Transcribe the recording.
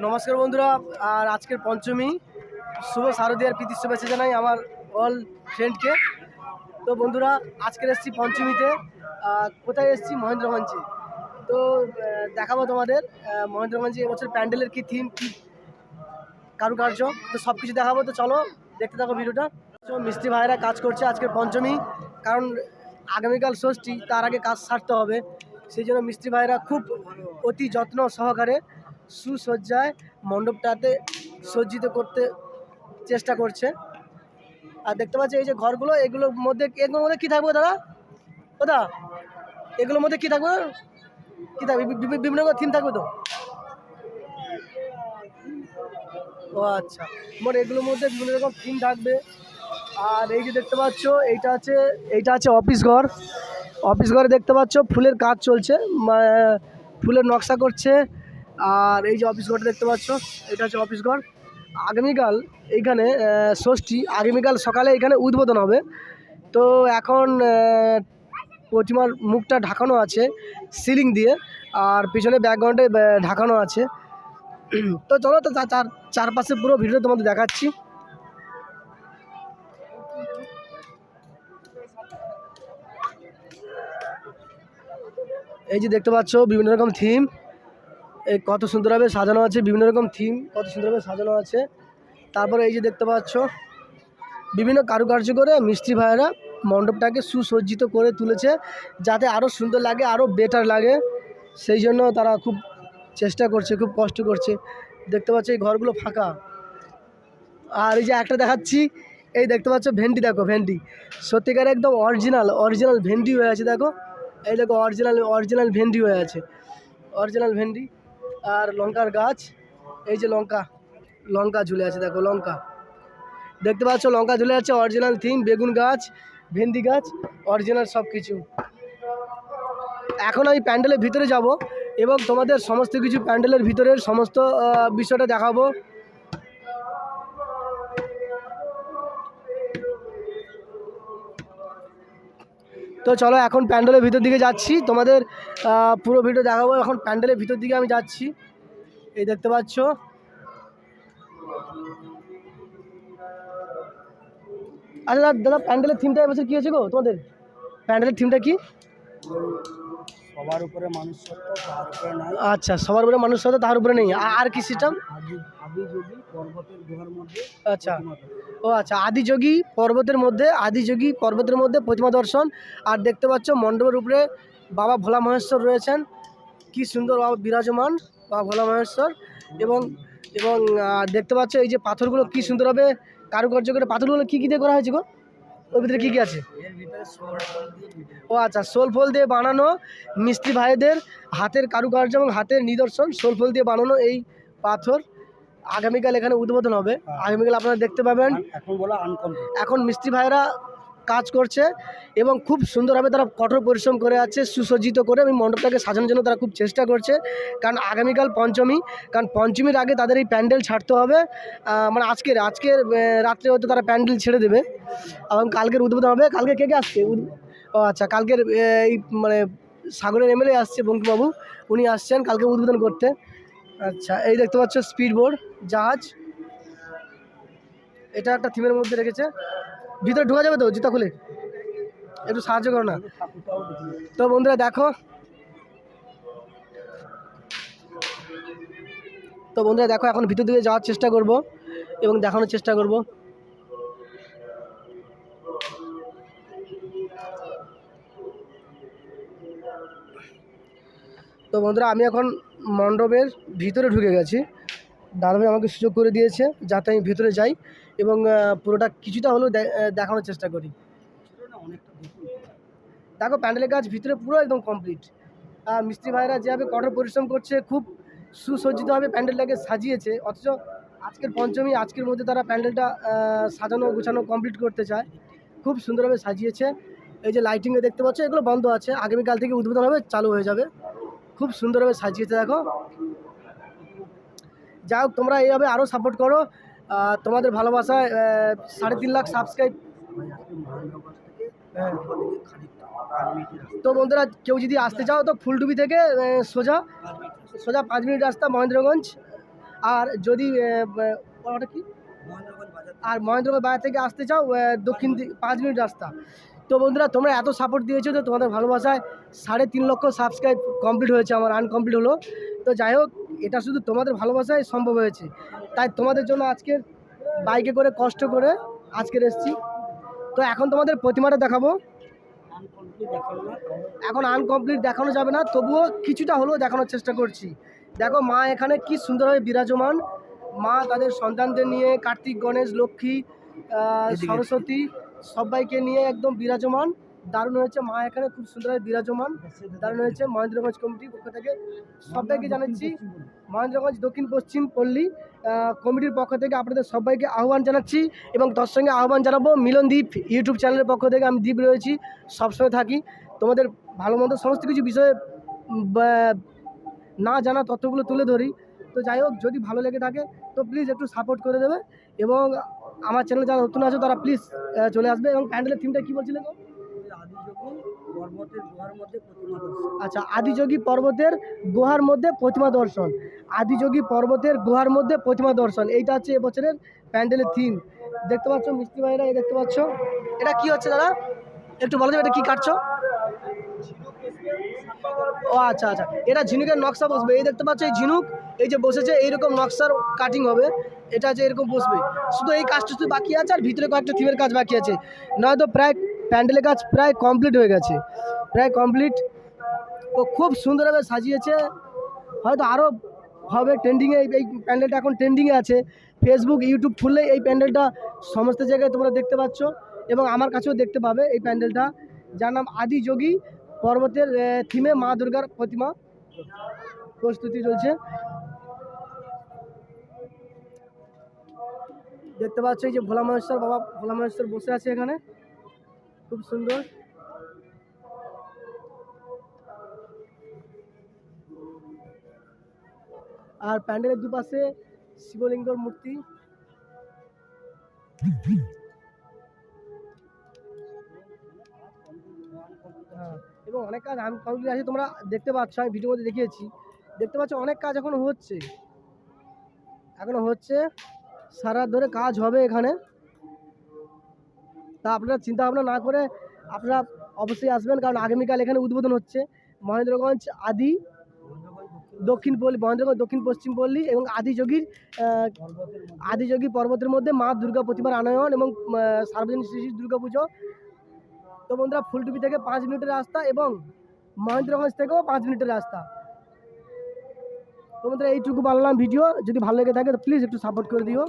নমস্কার বন্ধুরা, আর আজকের পঞ্চমী। শুভ শারদীয়ার প্রীতি শুভেচ্ছা জানাই আমার অল ফ্রেন্ডকে তো বন্ধুরা, আজকের এসেছি পঞ্চমীতে। কোথায় এসেছি? মহেন্দ্রগঞ্জে। তো দেখাবো তোমাদের। মহেন্দ্রগঞ্জে এবছর প্যান্ডেলের কী থিম কী কারুকার্য, তো সব কিছু দেখাবো। তো চলো, দেখতে থাকো ভিডিওটা। তো মিস্ত্রি ভাইরা কাজ করছে আজকের পঞ্চমী। কারণ আগামীকাল ষষ্ঠী, তার আগে কাজ সারতে হবে। সেই জন্য মিস্ত্রি ভাইরা খুব অতি যত্ন সহকারে সুসজ্জায় মণ্ডপটাতে সজ্জিত করতে চেষ্টা করছে। আর দেখতে পাচ্ছি এই যে ঘরগুলো, এগুলোর মধ্যে এগুলোর মধ্যে কী থাকবে দাদা? দাদা এগুলোর মধ্যে কী থাকবে? কী থাকবে? বিভিন্ন থিম থাকবে তো? ও আচ্ছা মানে এগুলোর মধ্যে বিভিন্ন রকম থিম থাকবে। আর এই যে দেখতে পাচ্ছ, এইটা আছে এইটা আছে অফিস ঘর। অফিস ঘরে দেখতে পাচ্ছ, ফুলের কাজ চলছে ফুলের নকশা করছে। আর এই যে অফিস ঘরটা দেখতে পাচ্ছ, এটা হচ্ছে অফিস ঘর। আগামীকাল এইখানে ষষ্ঠী, আগামীকাল সকালে এখানে উদ্বোধন হবে। তো এখন প্রতিমার মুখটা ঢাকানো আছে, সিলিং দিয়ে, আর পিছনে ব্যাকগ্রাউন্ডে ঢাকানো আছে। তো চলো তো চার, চারপাশে পুরো ভিডিও তোমাদের দেখাচ্ছি। এই যে দেখতে পাচ্ছ, বিভিন্ন রকম থিম কত সুন্দরভাবে সাজানো আছে, বিভিন্ন রকম থিম কত সুন্দরভাবে সাজানো আছে। তারপরে এই যে দেখতে পাচ্ছ, বিভিন্ন কারুকার্য করে মিস্ত্রি ভাইয়েরা মণ্ডপটাকে সুসজ্জিত করে তুলেছে, যাতে আরও সুন্দর লাগে আরও বেটার লাগে। সেই জন্য তারা খুব চেষ্টা করছে, খুব কষ্ট করছে। দেখতে পাচ্ছ, এই ঘরগুলো ফাঁকা। আর এই যে একটা দেখাচ্ছি, এই দেখতে পাচ্ছ, ভেন্ডি দেখো, ভেন্ডি। সত্যিকার একদম অরিজিনাল অরিজিনাল ভেন্ডি হয়ে আছে, দেখো। এই দেখো অরিজিনাল অরিজিনাল ভেন্ডি হয়ে আছে। অরিজিনাল ভেন্ডি। আর লঙ্কার গাছ, এই যে লঙ্কা লঙ্কা ঝুলে আছে, দেখো লঙ্কা। দেখতে পাচ্ছ, লঙ্কা ঝুলে আছে অরিজিনাল থিম বেগুন গাছ ভেন্দি গাছ অরিজিনাল সব কিছু এখন আমি প্যান্ডেলের ভিতরে যাব এবং তোমাদের সমস্ত কিছু প্যান্ডেলের ভিতরের সমস্ত বিষয়টা দেখাবো। তো চলো এখন প্যান্ডেলের ভিতর দিকে যাচ্ছি। তোমাদের পুরো ভিডিও দেখাবো। এখন প্যান্ডেলের ভিতর দিকে আমি যাচ্ছি। এই দেখতে পাচ্ছ? আচ্ছা দাদা দাদা প্যান্ডেলের থিমটা এবছর কী হয়েছে গো তোমাদের? প্যান্ডেলের থিমটা কি? সবার উপরে মানুষ আচ্ছা সবার উপরে মানুষ তার উপরে নেই। আর কি সিস্টেম আচ্ছা। ও আচ্ছা আদিযোগী পর্বতের মধ্যে, আদিযোগী পর্বতের মধ্যে প্রতিমা দর্শন। আর দেখতে পাচ্ছ মণ্ডপের উপরে বাবা ভোলা মহেশ্বর রয়েছেন। কি সুন্দর, বাবা বিরাজমান, বাবা ভোলা মহেশ্বর। এবং এবং দেখতে পাচ্ছ এই যে পাথরগুলো কি সুন্দরভাবে কারুকার্য করে পাথরগুলো কী কী দিয়ে করা হয়েছে গো? ওর ভিতরে কী কী আছে? ও আচ্ছা সোল ফল দিয়ে বানানো মিস্ত্রি ভাইদের হাতের কারুকার্য এবং হাতের নিদর্শন সোল ফল দিয়ে বানানো এই পাথর। আগামীকাল এখানে উদ্বোধন হবে। আগামীকাল আপনারা দেখতে পাবেন। এখন বলা এখন মিস্ত্রি ভাইরা কাজ করছে এবং খুব সুন্দরভাবে তারা কঠোর পরিশ্রম করে আছে সুসজ্জিত করে এবং মণ্ডপটাকে সাজানোর জন্য তারা খুব চেষ্টা করছে। কারণ আগামীকাল পঞ্চমী কারণ পঞ্চমীর আগে তাদের এই প্যান্ডেল ছাড়তে হবে। মানে আজকের আজকের রাত্রে হয়তো তারা প্যান্ডেল ছেড়ে দেবে। এবং কালকের উদ্বোধন হবে। কালকে কে কে আসছে? ও আচ্ছা কালকের এই মানে সাগরের এমএলএ আসছে বঙ্কিবাবু উনি আসছেন কালকে উদ্বোধন করতে। আচ্ছা এই দেখতে পাচ্ছ স্পিড বোর্ড জাহাজ। এটা একটা থিমের মধ্যে রেখেছে। ভিতরে ঢোকা যাবে তো? জুতা খুলে। একটু সাহায্য করো না। তো বন্ধুরা, দেখো। তো বন্ধুরা, দেখো, এখন ভিতর দিকে যাওয়ার চেষ্টা করব এবং দেখানোর চেষ্টা করব। তো বন্ধুরা, আমি এখন মণ্ডপের ভিতরে ঢুকে গেছি। দাদাভাই আমাকে সুযোগ করে দিয়েছে যাতে আমি ভিতরে যাই এবং পুরোটা কিছুটা হলেও দেখানোর চেষ্টা করি। দেখো প্যান্ডেলের কাজ ভিতরে পুরো একদম কমপ্লিট আর মিস্ত্রি ভাইরা যেভাবে কঠোর পরিশ্রম করছে, খুব সুসজ্জিতভাবে প্যান্ডেলটাকে সাজিয়েছে, অথচ আজকের পঞ্চমী, আজকের মধ্যে তারা প্যান্ডেলটা সাজানো গুছানো কমপ্লিট করতে চায়। খুব সুন্দরভাবে সাজিয়েছে। এই যে লাইটিংয়ে দেখতে পাচ্ছ, এগুলো বন্ধ আছে। আগামীকাল থেকে উদ্বোধন হবে, চালু হয়ে যাবে। খুব সুন্দরভাবে সাজিয়েছে দেখো। যাই হোক তোমরা এইভাবে আরও সাপোর্ট করো। তোমাদের ভালোবাসায় আহ, সাড়ে তিন লাখ সাবস্ক্রাইব হ্যাঁ। তো বন্ধুরা কেউ যদি আসতে চাও তো ফুলডুবি থেকে সোজা। সোজা পাঁচ মিনিট রাস্তা মহেন্দ্রগঞ্জ। আর যদি ওটা কি? আর মহেন্দ্রগঞ্জ বাজার থেকে আসতে চাও দক্ষিণ দি- পাঁচ মিনিট রাস্তা। তো বন্ধুরা তোমরা এত সাপোর্ট দিয়েছ তো তোমাদের ভালোবাসায় সাড়ে তিন লক্ষ সাবস্ক্রাইব কমপ্লিট হয়েছে আমার আনকমপ্লিট হলো। তো যাই হোক এটা শুধু তোমাদের ভালোবাসায় সম্ভব হয়েছে। তাই তোমাদের জন্য আজকের বাইকে করে কষ্ট করে আজকের এসেছি। তো এখন তোমাদের প্রতিমাটা দেখাবো। এখন আনকমপ্লিট দেখানো যাবে না তবুও কিছুটা হলেও দেখানোর চেষ্টা করছি। দেখো মা এখানে কি সুন্দরভাবে বিরাজমান। মা তাদের সন্তানদের নিয়ে কার্তিক গণেশ লক্ষ্মী সরস্বতী সবাইকে নিয়ে একদম বিরাজমান। দারুণ হয়েছে মা এখানে, খুব সুন্দরভাবে বিরাজমান। দারুণ হয়েছে মহেন্দ্রগঞ্জ কমিটির পক্ষ থেকে। সবাইকে জানাচ্ছি, মহেন্দ্রগঞ্জ দক্ষিণ পশ্চিম পল্লী কমিটির পক্ষ থেকে আপনাদের সবাইকে আহ্বান জানাচ্ছি এবং তার সঙ্গে আহ্বান জানাব। মিলনদীপ ইউটিউব চ্যানেলের পক্ষ থেকে আমি দ্বীপ রয়েছি, সবসময় থাকি। তোমাদের ভালো মন্দ সমস্ত কিছু বিষয়ে না জানা তথ্যগুলো তুলে ধরি। তো যাই হোক, যদি ভালো লেগে থাকে, তো প্লিজ একটু সাপোর্ট করে দেবে। এবং আমার চ্যানেলে যারা নতুন আছে, তারা প্লিজ চলে আসবে। এবং প্যান্ডেলের থিমটা কী বলছিলে গো আচ্ছা আদিযোগী পর্বতের গুহার মধ্যে প্রতিমা দর্শন। আদিযোগী পর্বতের গুহার মধ্যে প্রতিমা দর্শন। এইটা হচ্ছে এবছরের প্যান্ডেলের থিম দেখতে পাচ্ছ মিস্ত্রি ভাইরা, এই দেখতে পাচ্ছ। এটা কি হচ্ছে দাদা? একটু বলো এটা কি কাটছো? ও আচ্ছা আচ্ছা। এটা ঝিনুকের নকশা বসবে। এই দেখতে পাচ্ছ, এই ঝিনুক এই যে বসেছে, এইরকম নকশার কাটিং হবে, এটা যে এরকম বসবে। শুধু এই কাজটা শুধু বাকি আছে, আর ভিতরে কয়েকটা থিমের কাজ বাকি আছে। নয়তো প্রায় প্যান্ডেলের কাজ প্রায় কমপ্লিট হয়ে গেছে। প্রায় কমপ্লিট ও খুব সুন্দরভাবে সাজিয়েছে। হয়তো আরও হবে ট্রেন্ডিংয়ে এই এই প্যান্ডেলটা এখন ট্রেন্ডিংয়ে আছে। ফেসবুক ইউটিউব খুললেই এই প্যান্ডেলটা সমস্ত জায়গায় তোমরা দেখতে পাচ্ছ। এবং আমার কাছেও দেখতে পাবে এই প্যান্ডেলটা। যার নাম আদি যোগী পর্বতের থিমে মা দুর্গার প্রতিমা। প্রস্তুতি চলছে। দেখতে পাচ্ছ এই যে ভোলা মহেশ্বর বাবা, ভোলা মহেশ্বর বসে আছে এখানে। খুব সুন্দর। আর প্যান্ডেলের দুপাশে শিবলিঙ্গর মূর্তি। হ্যাঁ এবং অনেক কাজ আনকমপ্লিট আছে, তোমরা দেখতে পাচ্ছ, আমি ভিডিওর মধ্যে দেখিয়েছি। দেখতে পাচ্ছ, অনেক কাজ এখনও হচ্ছে। এখনও হচ্ছে, সারা ধরে কাজ হবে এখানে। তা আপনারা চিন্তা ভাবনা না করে আপনারা অবশ্যই আসবেন, কারণ আগামীকাল এখানে উদ্বোধন হচ্ছে মহেন্দ্রগঞ্জ আদি দক্ষিণ পল্লী, মহেন্দ্রগঞ্জ দক্ষিণ পশ্চিম পল্লী এবং আদিযোগীর আদিযোগী পর্বতের মধ্যে মা দুর্গা প্রতিমার আনয়ন এবং সার্বজনীন শ্রী দুর্গা পুজো। তো বন্ধুরা, ফুলটুপি থেকে পাঁচ মিনিটের রাস্তা এবং মহেন্দ্রগঞ্জ থেকেও পাঁচ মিনিটের রাস্তা। তো বন্ধুরা এইটুকু বানালাম ভিডিও। যদি ভালো লেগে থাকে, তো প্লিজ একটু সাপোর্ট করে দিও।